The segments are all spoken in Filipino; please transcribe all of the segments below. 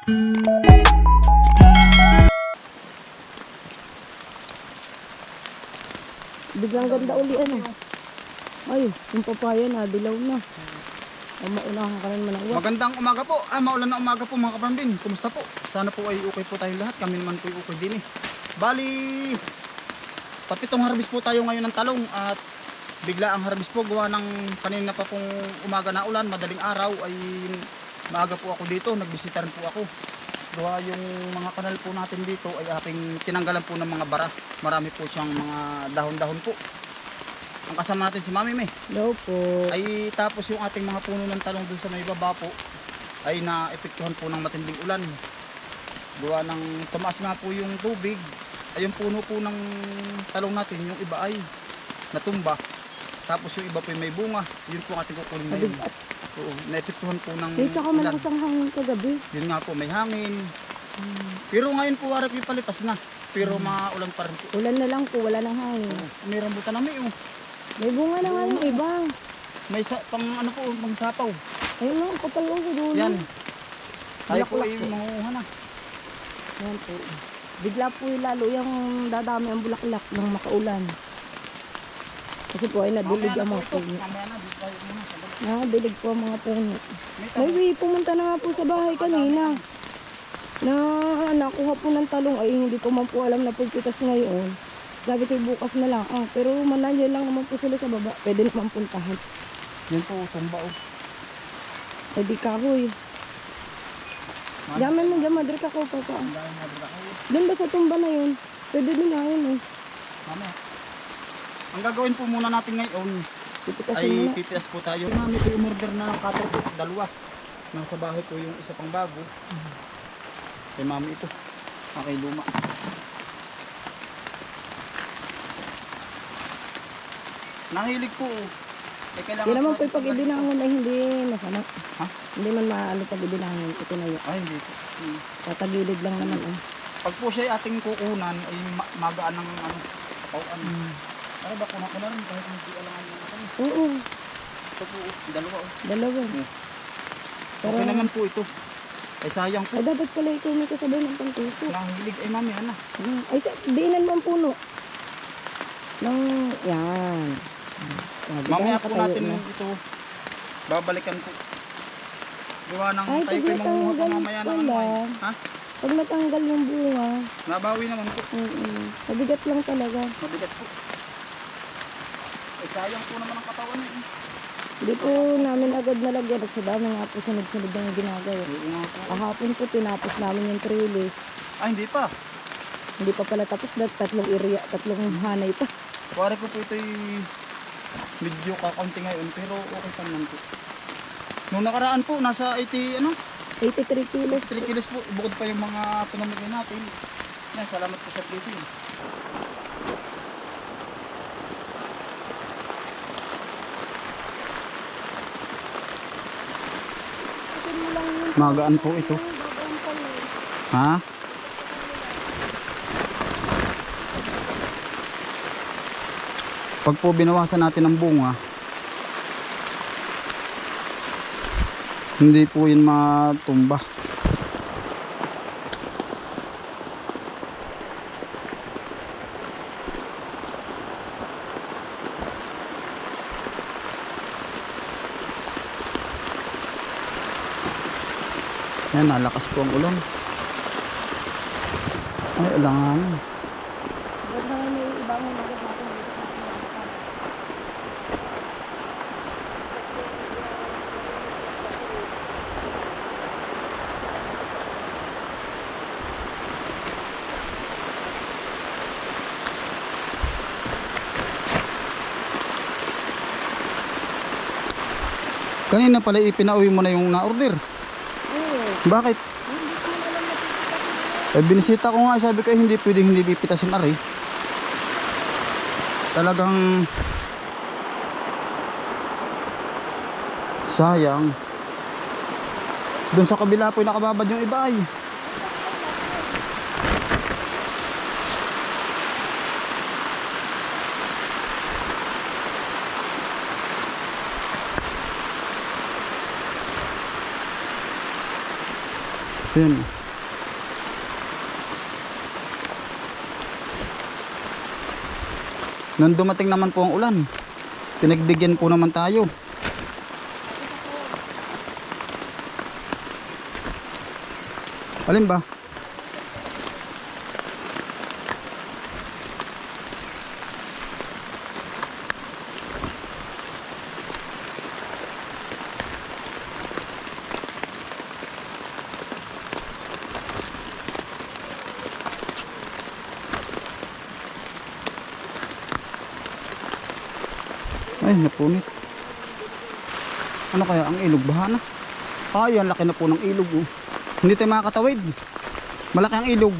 Biglang ganda uli ano. Ay, yung papaya na, dilaw na. Ay, maunahan ka rin manawag. Magandang umaga po. Ah, maulan na umaga po mga kaparambin. Kumusta po? Sana po ay okay po tayong lahat. Kami naman po ay okay din eh. Bali, papitong harvest po tayo ngayon ng talong at bigla ang harvest po gawa ng kanina pa pong umaga na ulan, madaling araw ay maaga po ako dito, nagbisita rin po ako. Gawa yung mga kanal po natin dito ay aking tinanggalan po ng mga bara. Marami po siyang mga dahon-dahon po. Ang kasama natin si Mami May Daw po. ay tapos yung ating mga puno ng talong dun sa may baba po ay naepektuhan po ng matinding ulan gawa ng tumaas nga po yung tubig ay yung puno po ng talong natin yung iba ay natumba tapos yung iba po ay may bunga yun po ang ating kukunin ngayon Mabigat. Oo, naepektuhan po ng Eh, tsaka ulan malakas ang hangin kagabi. yun nga po may hangin pero ngayon po warap yung palipas na pero maulan pa rin po Ulan na lang po, wala nang hangin. May rambutan na may oh. May bunga na nga yung iba. may sa, pang ano po pang sapaw Ayun lang, kapal lang sa dulo. yan tayo po Bulaklak ay po. manguha na Yan po. Bigla po yung lalo yung dadami ang bulaklak ng makaulan. Kasi po ay nadilig ang mga puno. Na. Sandali. Nadilig po ang mga puno. Tabo. wi, pumunta na nga po sa bahay kanina. Na nakuha po ng talong ay hindi ko man po alam na pagpitas ngayon. Sabi ko bukas na lang. Ah, pero mananyo lang naman po sila sa baba. Pwede naman puntahan. Yan po, tumba oh. Ay di kahoy. Dami mo dyan, madre ka ko pa pa. Ang dami na dito ako. Doon ba sa tumba na yun? Pwede din nga yun eh. Mamaya. Ang gagawin po muna natin ngayon Pipitasin ay mo pipias po tayo. Mami po yung order na cutter po, dalawa. Nasa bahay po yung isa pang bago. Kay mami ito. Okay, luma. Nahilig po. Eh, kailangan Hindi naman po pag ibinangon ay hindi masama. Ha? Hindi man maano pag ibinangon. Ito na yun. Ay, hindi po. Hmm. Tatagilid lang naman eh. Pag po siya ay ating kukunan, ay ma- magaan ng ano, pauan. Hmm. Ay, bako na ko na rin kahit hindi alangan na natin. Oo, Ito po, oh, dalawa oh. dalawa. Hmm. Pero, Okay naman po ito. Ay sayang po. ay dapat pala ikaw may kasabay ng pangtuso. Nahilig ay mami, ano? Hmm. Ay, sa, diinan mo ang puno. Nang, yan. Ba, Mamaya po natin na. ito. Babalikan po. Gawa ng Ay, tayo pag manguha pa mamaya ng ano. Ha? Pag natanggal yung bunga, Nabawi naman po. mm mabigat lang talaga. Mabigat po. Ay sayang po naman ang katawan eh. Hindi po namin agad nalagyan at sa dami nga po sunod-sunod na yung ginagawa. Oo nga po. Kahapon po tinapos namin yung trellis. Ay, hindi pa. Hindi pa pala tapos dahil tatlong area, tatlong hanay pa. Kuwari ko po ito'y medyo kakaunti ngayon pero okay pa naman po. Nung nakaraan po, nasa 80, ano? 83 kilos. 3 kilos po. Bukod pa yung mga pinamigay natin. Yan, salamat po sa placing. Akin mo lang yun. Magaan po ito. Ha? Pag po binawasan natin ang bunga, hindi po yun matumba. Yan, nalakas po ang ulan. Ay, nalakan? Kanina pala ipinauwi mo na yung na-order. Bakit? Eh, binisita ko nga, sabi ko eh, hindi pwedeng hindi pipitasin ari. Talagang sayang. Doon sa kabila po nakababad yung iba ay. Yan. Nung dumating naman po ang ulan, pinagbigyan po naman tayo. Alin ba? Ay, napunit. Ano kaya ang ilog? Baha na. Ay, ang laki na po ng ilog. Oh. Hindi tayo makakatawid. Malaki ang ilog.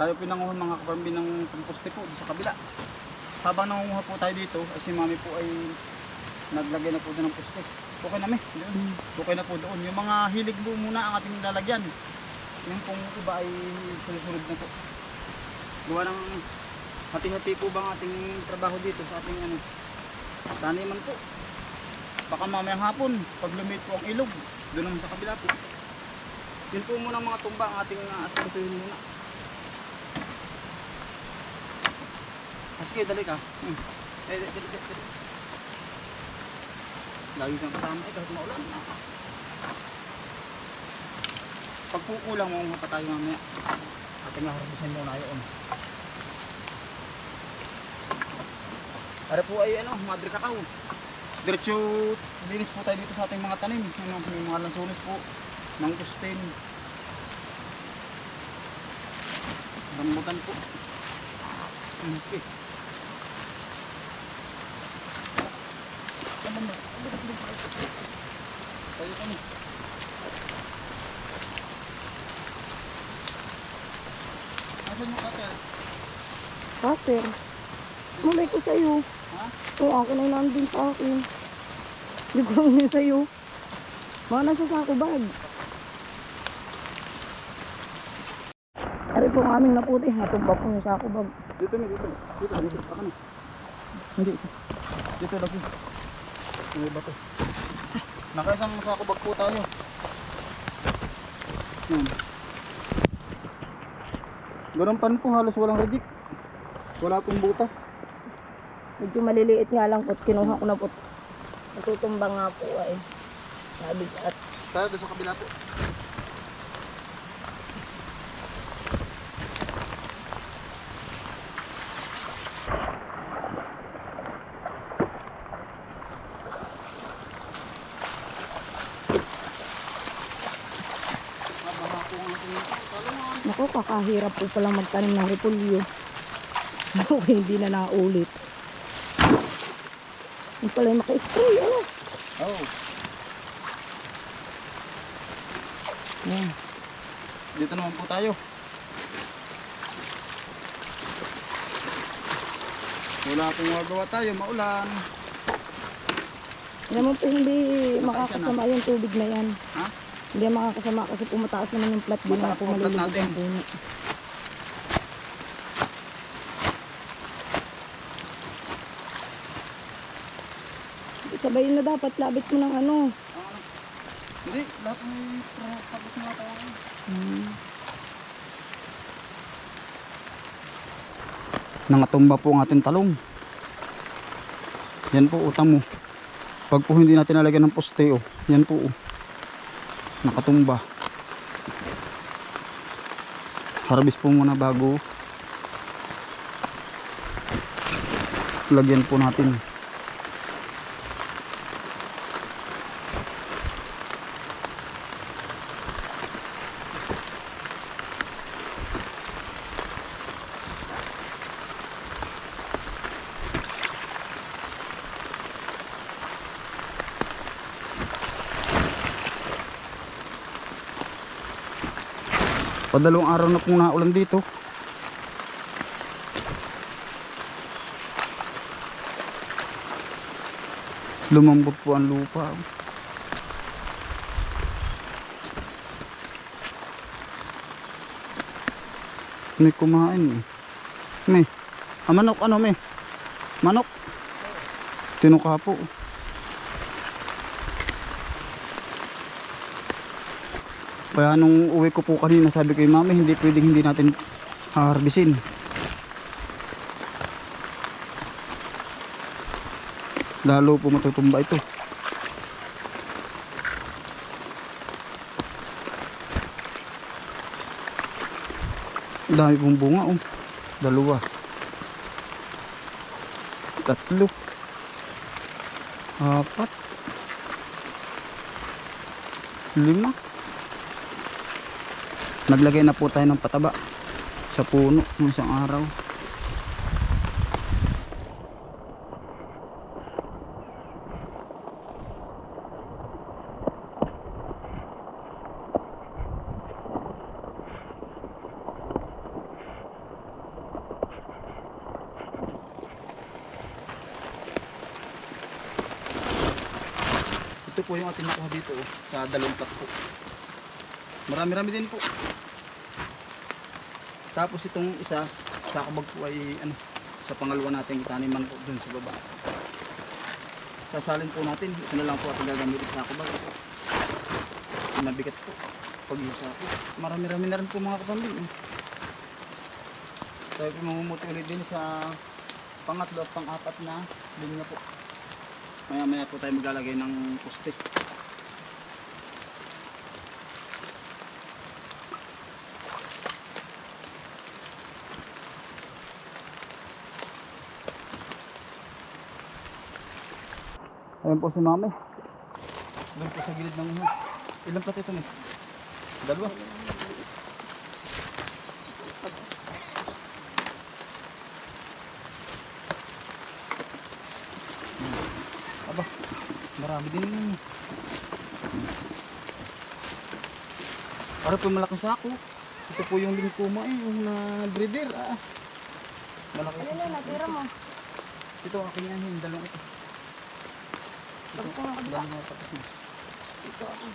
Tayo pinanguhan mga kaparmi ng komposte po sa kabila. Habang nangunguha po tayo dito, ay si mami po ay naglagay na po doon ng poste. Okay na may. Doon. Okay na po doon. Yung mga hilig po muna ang ating lalagyan. Yung pong iba ay sunod-sunod na po. Gawa ng hati-hati po bang ating trabaho dito sa ating ano, taniman po. Baka mamayang hapon, pag lumit po ang ilog, doon sa kabila po. Yun po muna mga tumba ang ating uh, asikasuhin muna. Ah, sige, dali ka. Hmm. Eh, dali, dali, dali. Lagi kang kasama eh, kahit maulan. Pag po kulang, maunga pa tayo mamaya. Ating harbisin muna yun. Para po ay ano, madre kakao. Diretso linis po tayo dito sa ating mga tanim. Ano, may mga lansones po, mangustin. Rambutan po. Hmm, sige. Tama mo. Tayo kami. Asan yung cutter? Cutter. Malay ko sa'yo. Ha? Oo, ako na nandun sa akin. Hindi ko lang yun sa'yo. Mga nasa sako bag. Ari po ang aming naputi. Natumba po yung sako bag. Dito na, dito. Dito, dito. Baka na. Hindi. Dito lagi. May bato. Nakaisang sako bag po tayo. Yan. Ganun pan po, halos walang reject. Wala pong butas. Medyo maliliit nga lang po. Kinuha ko na po. Natutumba nga po ay. Sabi at Tayo doon sa kabila po. Kakahirap po palang magtanim ng repolyo. Okay, hindi na naulit. Yung pala yung maka-spray, ano? Oh. Yan. Dito naman po tayo. Wala akong magawa tayo, maulan. Alam mo po, hindi makakasama yung tubig na yan. Ha? Hindi makakasama kasi pumataas naman yung plat din na Mataas po plat pumalilibig natin. puno. Sabayin na dapat, labit mo ng ano. Hindi, lahat ay tapos na tayo. Hmm. Nangatumba po ang ating talong. Yan po, utang mo. Pag po hindi natin nalagyan ng poste, oh. Yan po, oh. Nakatumba. Harvest po muna bago lagyan po natin. Padalawang araw na pong naulan dito. Lumambot po ang lupa. May kumain eh. May. Ah, manok ano may? Manok. Tinuka po. Kaya nung uwi ko po kanina sabi ko mami hindi pwedeng hindi natin harbisin. Lalo po matutumba ito. Dami pong bunga oh. Dalawa. Tatlo. Apat. Lima. Naglagay na po tayo ng pataba sa puno ng isang araw. Ito po yung ating nakuha dito oh, sa dalawang plat. Marami-rami din po. Tapos itong isa, sa kabag po ano, sa pangalawa natin itaniman po dun sa baba. Sasalin po natin, ito na lang po ating gagamitin sa kabag. Nabigat po. Pag yung sako. Marami-rami na rin po mga kapambing. Eh. Tayo po mamumuti din sa pangatlo at pang-apat na linya po. Maya maya po tayo maglalagay ng poste. Ayan po si mami. Doon po sa gilid ng uhan. Ilang plat ito, Miss? Dalawa. Aba, marami din yun. Para po malaking sako. Ito po yung lingkuma eh, yung na breeder. Ah. Malaki. Ano na, natira mo? Ito akin yan, yung dalawang ito. Ito, Pagka nga ba? Ito ako.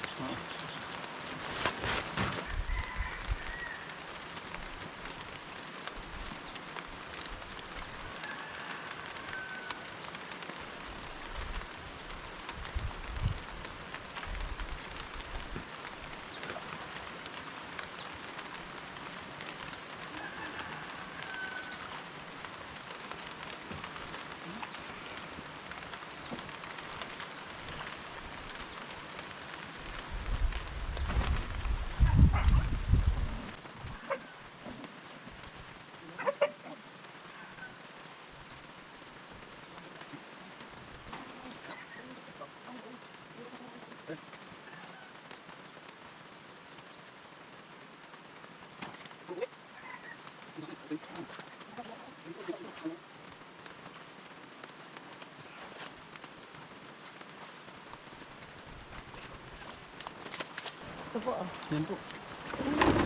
Ito po ah. Yan po.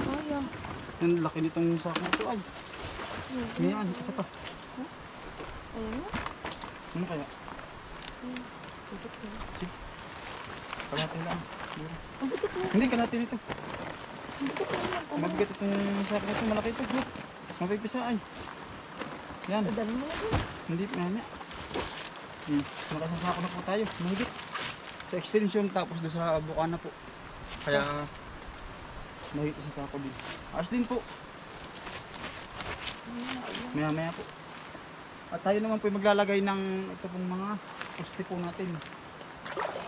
Ay, ah. Yung laki nitong sako ito ay. Ngayon, isa pa. Ayun na. Ano kaya? Kalahati lang. Na. Hindi, na yan. Mabigat itong sako nito. Malaki ito. Look. Mapipisa ay. Yan. Na. Hindi pa nga. Hmm. Nakasasako na po tayo. Mahigit. Sa extension tapos doon sa bukana po. Kaya mahigit sa sako din. Ayos din po. Maya maya po. At tayo naman po maglalagay ng ito pong mga poste po natin.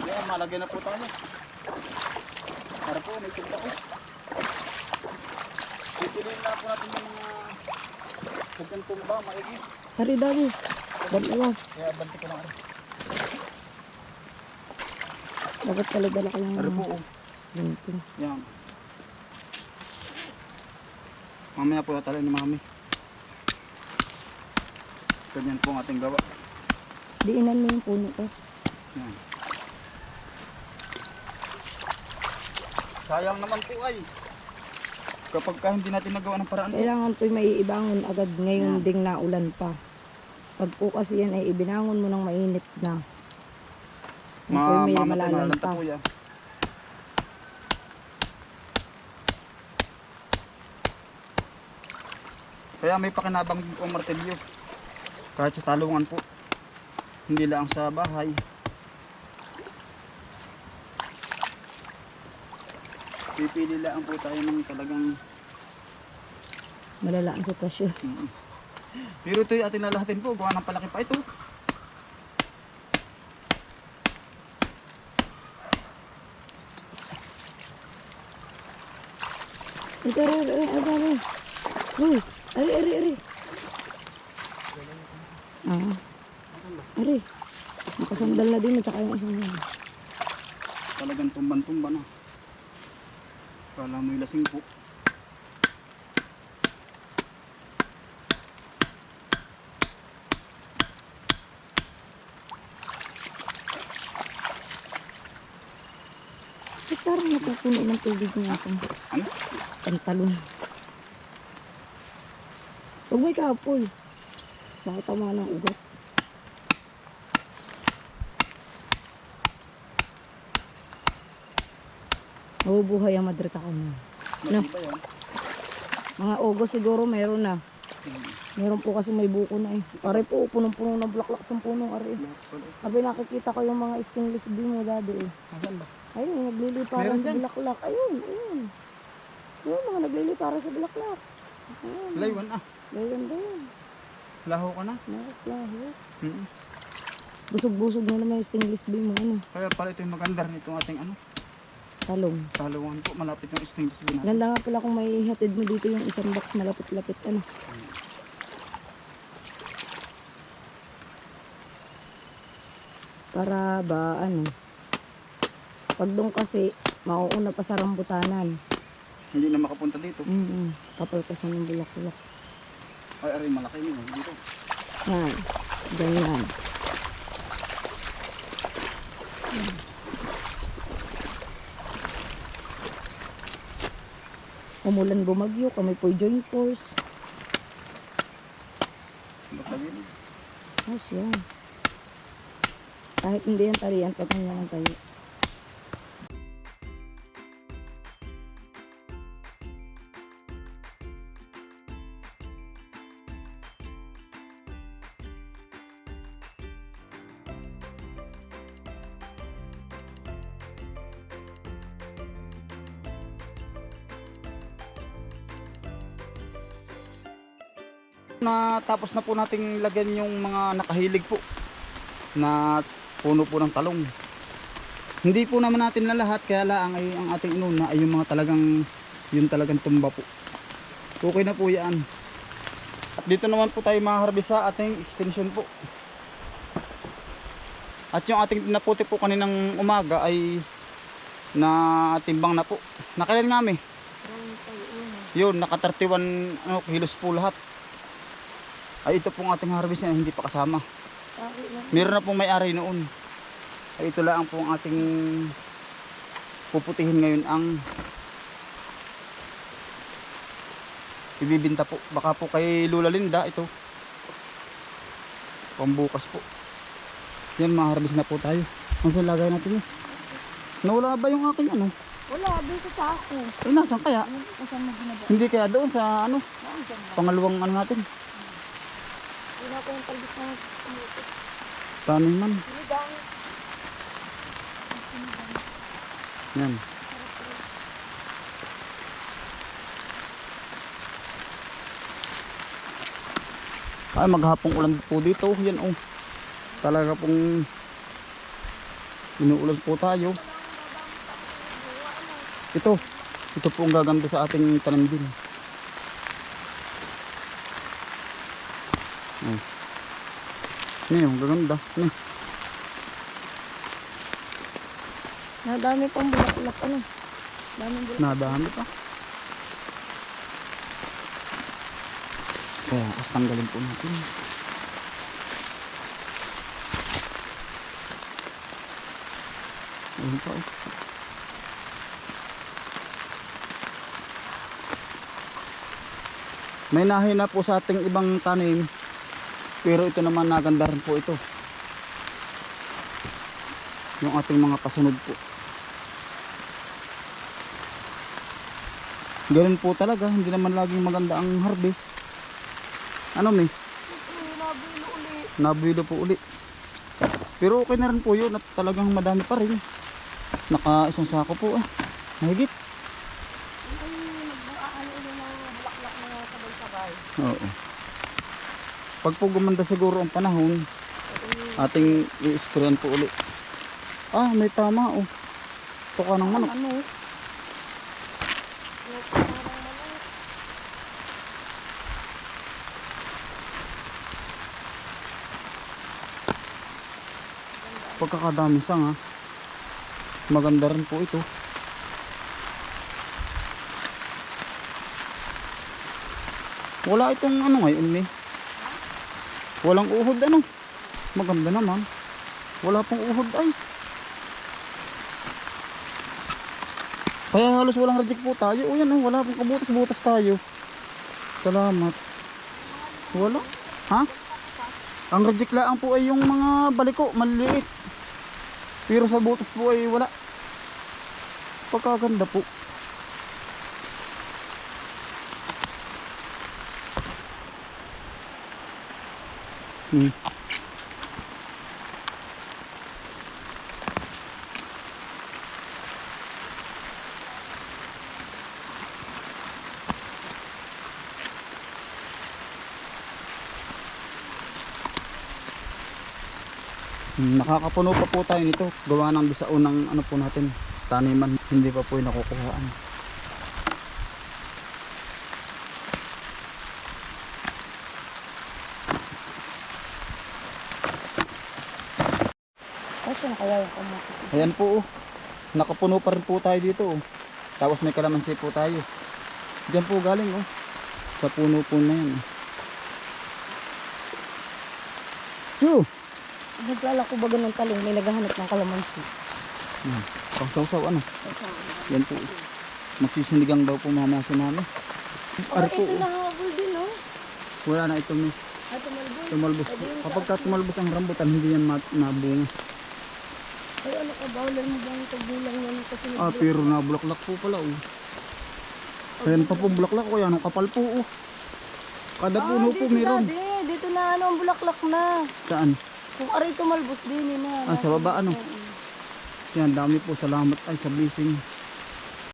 Yan, malagay na po tayo. Para po, may tumba po. Pipiliin na po natin yung mga pagkan tumba, maigi. Hari daw. Dalawa. Kaya banti ko lang. Dapat dala ko yung Ano po, oh. Ganito. Yan. Mamaya po tatalo ni mami. Ganyan po ang ating gawa. Diinan mo yung puno ko. Yan. Sayang naman po ay. Kapag ka hindi natin nagawa ng paraan po. Kailangan po'y may ibangon agad ngayon ding naulan pa. Pag po kasi yan ay ibinangon mo ng mainit na. Ma mamatay malalim malalanta pa. po Kaya may pakinabang ang martilyo. Kahit sa talungan po. Hindi lang sa bahay. Pipili lang po tayo ng talagang Malala ang sitwasyon. Mm. Pero ito yung atin lalahatin po, gawa ng palaki pa ito. Ito, ari, ari, ari, ari. Uy, ari, ari, ari. Ah. Ari. Nakasandal na din at saka yung isang yan. Talagang tumban-tumba na. Kala mo'y lasing po. Eh, parang napupuno ng tubig ng aking Ano? pantalon. Huwag may kapoy. Baka tama ng ugat. Mabubuhay ang madrita ko na. No. Mga August siguro meron na. Meron po kasi may buko na eh. Pare po, punong-puno ng bulaklak sa punong ari. Sabi nakikita ko yung mga stainless beam mo dati eh. Ayun, nagliliparan sa bulaklak. Ayun, ayun. Ayun, mga nagliliparan sa bulaklak. Ayun, Laywan ah. Ayun din. Laho ka na. Nakaklaho. Mm. Busog-busog na naman yung stainless beam mo, ano, Kaya pala ito yung maganda rin itong ating ano. talong. Talungan po, malapit yung stainless din natin. Ganda nga pala kung may hatid mo dito yung isang box malapit-lapit, ano. Para ba, ano, pag doon kasi, mauuna pa sa rambutanan. Hindi na makapunta dito. Mm Kapal kasi ng bulaklak. Ay, aray, malaki yun. oh, Dito. Yan. Ganyan. Umulan bumagyo, kami po joint force. Ayos yan. Kahit hindi yan tarihan, pag kanya ng tayo. Na tapos na po nating lagyan yung mga nakahilig po na puno po ng talong. Hindi po naman natin na lahat kaya lang ay ang ating inuna ay yung mga talagang yung talagang tumba po. Okay na po yan. At dito naman po tayo maharbis sa ating extension po. At yung ating naputi po kaninang umaga ay na timbang na po. Nakailan nga mi? Yun, naka 31 ano, kilos po lahat. Ay ito pong ating harvest na hindi pa kasama. Meron na pong may-ari noon. Ay ito lang po ang ating puputihin ngayon ang ibibinta po. Baka po kay Lula Linda ito. Pambukas po. Yan, ma-harvest na po tayo. Ang lagay natin yun? Nawala ba yung aking ano? Wala, dito sa ako. Ay, nasan kaya? Ano? Hindi kaya doon sa ano? Pangalawang ano natin? Wala ko yung talbis na tumutot. Tanim man. Sinigang. Yan. Ay, maghapong ulan po dito. Yan oh. Talaga pong inuulan po tayo. Ito. Ito po ang gaganda sa ating tanim din. Oh. Ano yung gaganda? Ano? Nadami pang bulaklak, ano. Daming bulaklak. Nadami pa. Kaya, kas tanggalin po natin. Ayun pa oh. May nahi na po sa ating ibang tanim. Pero ito naman naganda rin po ito. Yung ating mga pasunod po. Ganun po talaga, hindi naman laging maganda ang harvest. Ano may? Nabilo uli. Nabilo po uli. Pero okay na rin po yun at talagang madami pa rin. Naka isang sako po eh. Mahigit. Oo. Pag po gumanda siguro ang panahon, ating i-sprayan po uli. Ah, may tama oh. Tuka ng manok. Ano? Pagkakadami sang ha. Maganda rin po ito. Wala itong ano ngayon eh. Walang uhod ano. Maganda naman. Wala pong uhod ay. Kaya halos walang reject po tayo. O yan oh, wala pong kabutas-butas tayo. Salamat. Wala. Ha? Ang reject lang po ay yung mga baliko, maliliit. Pero sa butas po ay wala. Pagkaganda po. Hmm. Nakakapuno pa po tayo nito. Gawa ng bisa unang ano po natin, taniman. Hindi pa po nakukuhaan. Kasi kaya yung kamote. Ayan po oh. Nakapuno pa rin po tayo dito oh. Tapos may kalamansi po tayo. Diyan po galing oh. Sa puno po na yan. oh. Chu! Naglalako baga ng talong, may naghahanap ng kalamansi. Hmm. Pangsaw-saw ano. Yan po. oh. Magsisinigang daw po mamaya si mami. Ari po. ito oh. nahabol din, oh. Wala na ito may At tumalbol. tumalbos po. Kapag ka tumalbos ang rambutan, hindi yan mat- nabunga. Ay, ano ka ba? Wala mo bang tagulang yan kasi Ah, pero nabulaklak po pala oh. Ayan pa po bulaklak ko yan. Ang kapal po oh. Kada puno po dito meron. Na, di, dito na ano, ang bulaklak na. Saan? Kung aray tumalbos din, yun na. Ah, sa baba ano? Yan, dami po. Salamat ay sa blessing.